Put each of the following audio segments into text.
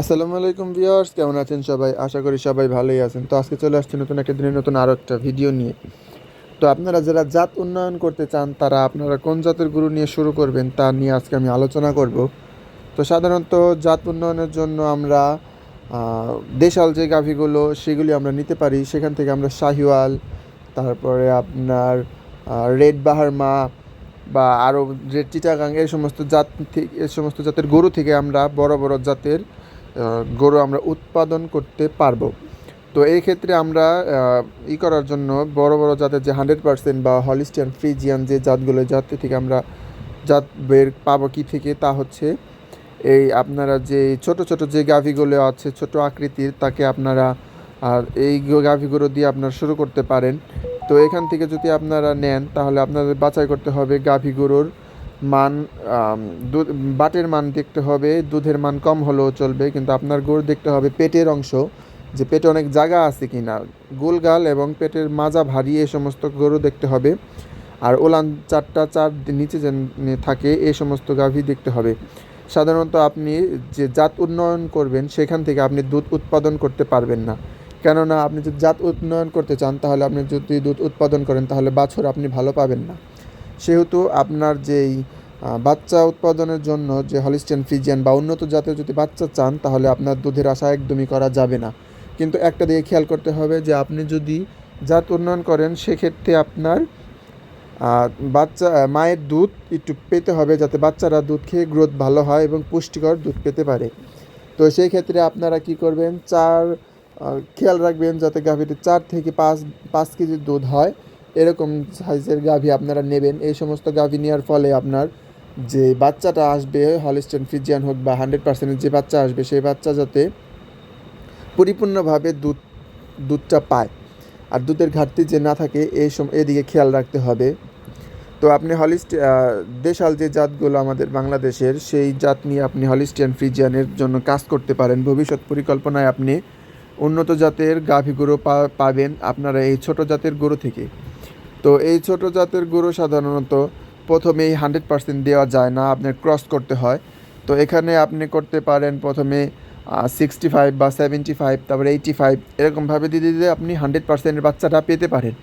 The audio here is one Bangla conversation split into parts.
আসসালামু আলাইকুম ভিউয়ার্স, কেমন আছেন সবাই? আশা করি সবাই ভালোই আছেন। তো আজকে চলে আসছে নতুন একটা দিনের নতুন আরও একটা ভিডিও নিয়ে। তো আপনারা যারা জাত উন্নয়ন করতে চান, তারা আপনারা কোন জাতের গরু নিয়ে শুরু করবেন তা নিয়ে আজকে আমি আলোচনা করব। তো সাধারণত জাত উন্নয়নের জন্য আমরা দেশাল যে গাভীগুলো, সেগুলি আমরা নিতে পারি। সেখান থেকে আমরা শাহিওয়াল, তারপরে আপনার রেড বাহারমা বা আরও রেড চিটাগাং এই সমস্ত জাত এই সমস্ত জাতের গরু থেকে আমরা বড় বড় জাতের গরু আমরা উৎপাদন করতে পারব। তো এই ক্ষেত্রে আমরা ই করার জন্য বড় বড় জাতের যে হান্ড্রেড পার্সেন্ট বা হলিস্টিয়ান ফ্রিজিয়ান যে জাতগুলো, জাত থেকে আমরা জাত বের পাবো কি থেকে, তা হচ্ছে এই আপনারা যে ছোট ছোট যে গাভিগুলো আছে, ছোট আকৃতির, তাকে আপনারা, আর এই গাভীগুলো দিয়ে আপনারা শুরু করতে পারেন। তো এখান থেকে যদি আপনারা নেন, তাহলে আপনাদের বাছাই করতে হবে গাভী গরুর মান দুধ, বাটের মান দেখতে হবে, দুধের মান কম হলেও চলবে, কিন্তু আপনার গরু দেখতে হবে পেটের অংশ, যে পেটে অনেক জায়গা আছে কি না গোলগাল এবং পেটের মাজা ভারী, এ সমস্ত গরু দেখতে হবে। আর ওলান চারটা চার নিচে যেন থাকে এই সমস্ত গাভী দেখতে হবে। সাধারণত আপনি যে জাত উন্নয়ন করবেন, সেখান থেকে আপনি দুধ উৎপাদন করতে পারবেন না। কেননা আপনি যদি জাত উন্নয়ন করতে চান, তাহলে আপনি যদি দুধ উৎপাদন করেন, তাহলে বাছুর আপনি ভালো পাবেন না। সেহেতু আপনার যেই বাচ্চা উৎপাদনের জন্য যে হলিস্টিয়ান ফ্রিজিয়ান বা উন্নত জাতের যদি বাচ্চা চান, তাহলে আপনার দুধের আশা একদমই করা যাবে না। কিন্তু একটা দিকে খেয়াল করতে হবে যে, আপনি যদি জাত উন্নয়ন করেন, সেক্ষেত্রে আপনার বাচ্চা মায়ের দুধ একটু পেতে হবে যাতে বাচ্চারা দুধ খেয়ে গ্রোথ ভালো হয় এবং পুষ্টিকর দুধ পেতে পারে। তো সেই ক্ষেত্রে আপনারা কি করবেন, চার খেয়াল রাখবেন যাতে গাভীতে চার থেকে পাঁচ পাঁচ কেজি দুধ হয়। এরকম সাইজের গাভী আপনারা নেবেন। এই সমস্ত গাভী নেওয়ার ফলে আপনার যে বাচ্চাটা আসবে হলিস্টেন ফিজিয়ান হোক বা হান্ড্রেড পার্সেন্টের যে বাচ্চা আসবে, সেই বাচ্চা যাতে পরিপূর্ণভাবে দুধ, দুধটা পায়। আর দুধের ঘাটতি যে না থাকে, এই সম, এদিকে খেয়াল রাখতে হবে। তো আপনি হলিস্ট দেশাল যে জাতগুলো আমাদের বাংলাদেশের, সেই জাত নিয়ে আপনি হলিস্টিয়ান ফ্রিজিয়ানের জন্য কাজ করতে পারেন। ভবিষ্যৎ পরিকল্পনায় আপনি উন্নত জাতের গাভী গরু পাবেন আপনারা এই ছোট জাতের গরু থেকে। তো এই ছোট জাতের গরু সাধারণত প্রথমেই হান্ড্রেড পার্সেন্ট দেওয়া যায় না, আপনার ক্রস করতে হয়। তো এখানে আপনি করতে পারেন প্রথমে সিক্সটি ফাইভ বা সেভেন্টি ফাইভ তারপরে এইটি ফাইভ এরকমভাবে দিতে দিতে আপনি হান্ড্রেড পার্সেন্টের বাচ্চাটা পেতে পারেন।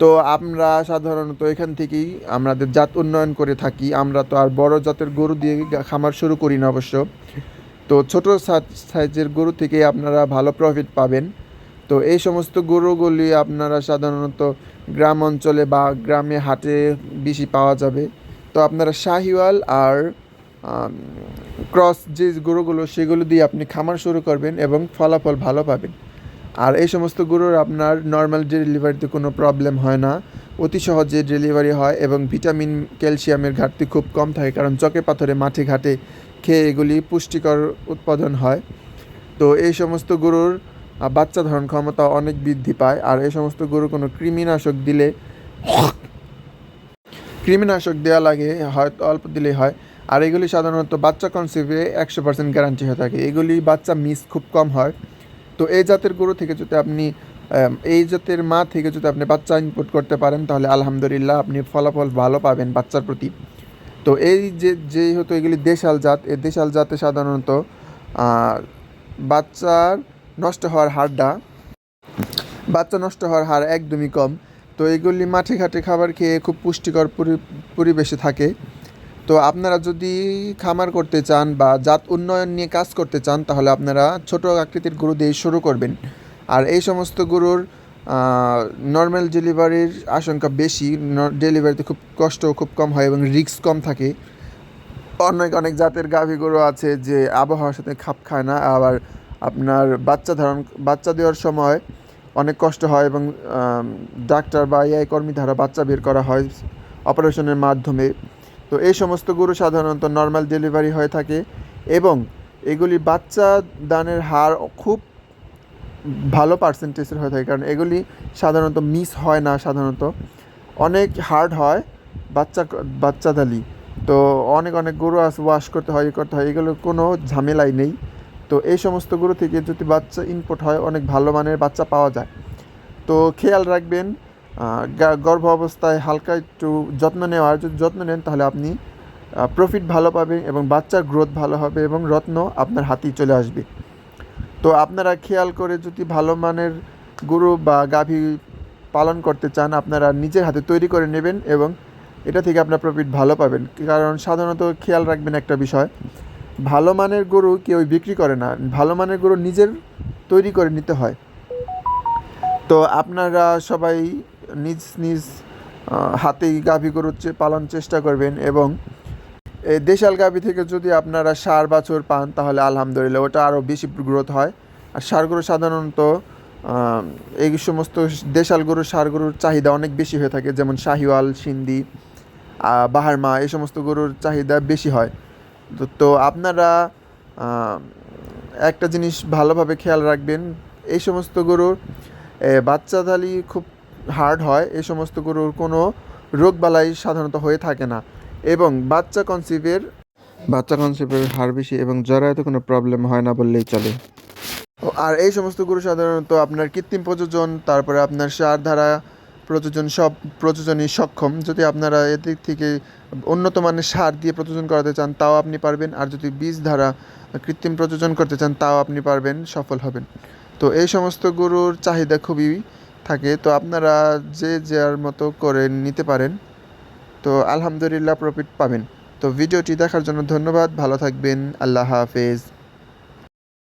তো আমরা সাধারণত এখান থেকেই আমাদের জাত উন্নয়ন করে থাকি। আমরা তো আর বড় জাতের গরু দিয়ে খামার শুরু করি না অবশ্য। তো ছোটো সাইজের গরু থেকে আপনারা ভালো প্রফিট পাবেন। তো এই সমস্ত গরুগুলি আপনারা সাধারণত গ্রাম অঞ্চলে বা গ্রামে হাটে বেশি পাওয়া যাবে। তো আপনারা শাহিওয়াল আর ক্রস যে গরুগুলো, সেগুলো দিয়ে আপনি খামার শুরু করবেন এবং ফলাফল ভালো পাবেন। আর এই সমস্ত গরুর আপনার নর্মাল ডেলিভারিতে কোনো প্রবলেম হয় না, অতি সহজে ডেলিভারি হয় এবং ভিটামিন, ক্যালসিয়ামের ঘাটতি খুব কম থাকে কারণ চকে পাথরে, মাঠে ঘাটে খেয়ে এগুলি পুষ্টিকর উৎপাদন হয়। তো এই সমস্ত গরুর বাচ্চা ধারণ ক্ষমতা অনেক বৃদ্ধি পায়, আর এই সমস্ত গরু কোনো কৃমিনাশক দিলে কৃমিনাশক দেওয়া লাগে, হয়তো অল্প দিলেই হয়। আর এগুলি সাধারণত বাচ্চা কনসেপ্টে একশো পার্সেন্ট গ্যারান্টি হয়ে থাকে। এগুলি বাচ্চা মিস খুব কম হয়। তো এই জাতের গরু থেকে যদি আপনি এই জাতের মা থেকে যদি আপনি বাচ্চা ইনপুট করতে পারেন, তাহলে আলহামদুলিল্লাহ আপনি ফলাফল ভালো পাবেন বাচ্চার প্রতি। তো এই যে, যেহেতু এগুলি দেশাল জাত এই দেশাল জাতে সাধারণত বাচ্চার নষ্ট হওয়ার হারটা, বাচ্চা নষ্ট হওয়ার হার একদমই কম। তো এগুলি মাঠে ঘাটে খাবার খেয়ে খুব পুষ্টিকর পরিবেশে থাকে। তো আপনারা যদি খামার করতে চান বা জাত উন্নয়ন নিয়ে কাজ করতে চান, তাহলে আপনারা ছোট আকৃতির গরু দিয়ে শুরু করবেন। আর এই সমস্ত গরুর নর্মাল ডেলিভারির আশঙ্কা বেশি। ডেলিভারিতে খুব কষ্ট খুব কম হয় এবং রিস্ক কম থাকে। অনেক অনেক জাতের গাভী গরু আছে যে আবহাওয়ার সাথে খাপ খায় না। আবার আপনার বাচ্চা ধারণ, বাচ্চা দেওয়ার সময় অনেক কষ্ট হয় এবং ডাক্তার বা এআই কর্মী দ্বারা বাচ্চা বের করা হয় অপারেশনের মাধ্যমে। তো এই সমস্ত গরু সাধারণত নর্মাল ডেলিভারি হয়ে থাকে এবং এগুলি বাচ্চা দানের হার খুব ভালো পার্সেন্টেজের হয়ে থাকে কারণ এগুলি সাধারণত মিস হয় না সাধারণত। অনেক হার্ড হয় বাচ্চা বাচ্চা দালি। তো অনেক অনেক গরু আছে ওয়াশ করতে হয় করতে হয়, এগুলোর কোনো ঝামেলাই নেই। তো এই সমস্ত গরু থেকে যদি বাচ্চা ইনপুট হয়, অনেক ভালো মানের বাচ্চা পাওয়া যায়। তো খেয়াল রাখবেন গর্ভ অবস্থায় হালকা একটু যত্ন নেওয়ার যদি যত্ন নেন, তাহলে আপনি প্রফিট ভালো পাবেন এবং বাচ্চার গ্রোথ ভালো হবে এবং রত্ন আপনার হাতেই চলে আসবে। তো আপনারা খেয়াল করে যদি ভালো মানের গরু বা গাভী পালন করতে চান, আপনারা নিজের হাতে তৈরি করে নেবেন এবং এটা থেকে আপনার প্রফিট ভালো পাবেন। কারণ সাধারণত খেয়াল রাখবেন একটা বিষয় ভালো মানের গরু কেউ বিক্রি করে না ভালো মানের গরু নিজের তৈরি করে নিতে হয়। তো আপনারা সবাই নিজ নিজ হাতেই গাভী গরুর চে- পালন চেষ্টা করবেন এবং এই দেশাল গাভী থেকে যদি আপনারা সার বাছুর পান তাহলে আলহামদুলিল্লাহ ওটা আরও বেশি গ্রোথ হয়। আর সার গরু সাধারণত এই সমস্ত দেশাল গরু সার গরুর চাহিদা অনেক বেশি হয়ে থাকে যেমন শাহিওয়াল আহ, বাহারমা এই সমস্ত গরুর চাহিদা বেশি হয়। তো আপনারা একটা জিনিস ভালোভাবে খেয়াল রাখবেন এই সমস্ত গরুর বাচ্চাদালি খুব হার্ড হয় এই সমস্ত গরুর কোনো রোগবালাই সাধারণত হয়ে থাকে না। এবং বাচ্চা কনসিভের বাচ্চা কনসিভের হার বেশি এবং জরায়ুতে কোনো প্রবলেম হয় না বললেই চলে। আর এই সমস্ত গরু সাধারণত আপনার কৃত্রিম প্রযোজন তারপরে আপনার সার ধারা প্রযোজন সব প্রযোজনই সক্ষম। যদি আপনারা এদিক থেকে উন্নত মানের সার দিয়ে প্রযোজন করাতে চান, তাও আপনি পারবেন। আর যদি বীজ ধারা কৃত্রিম প্রযোজন করতে চান, তাও আপনি পারবেন, সফল হবেন। তো এই সমস্ত গরুর চাহিদা খুবই থাকে। তো আপনারা যে যার মতো করে নিতে পারেন, তো আলহামদুলিল্লাহ প্রফিট পাবেন। তো ভিডিওটি দেখার জন্য ধন্যবাদ। ভালো থাকবেন। আল্লাহ হাফেজ।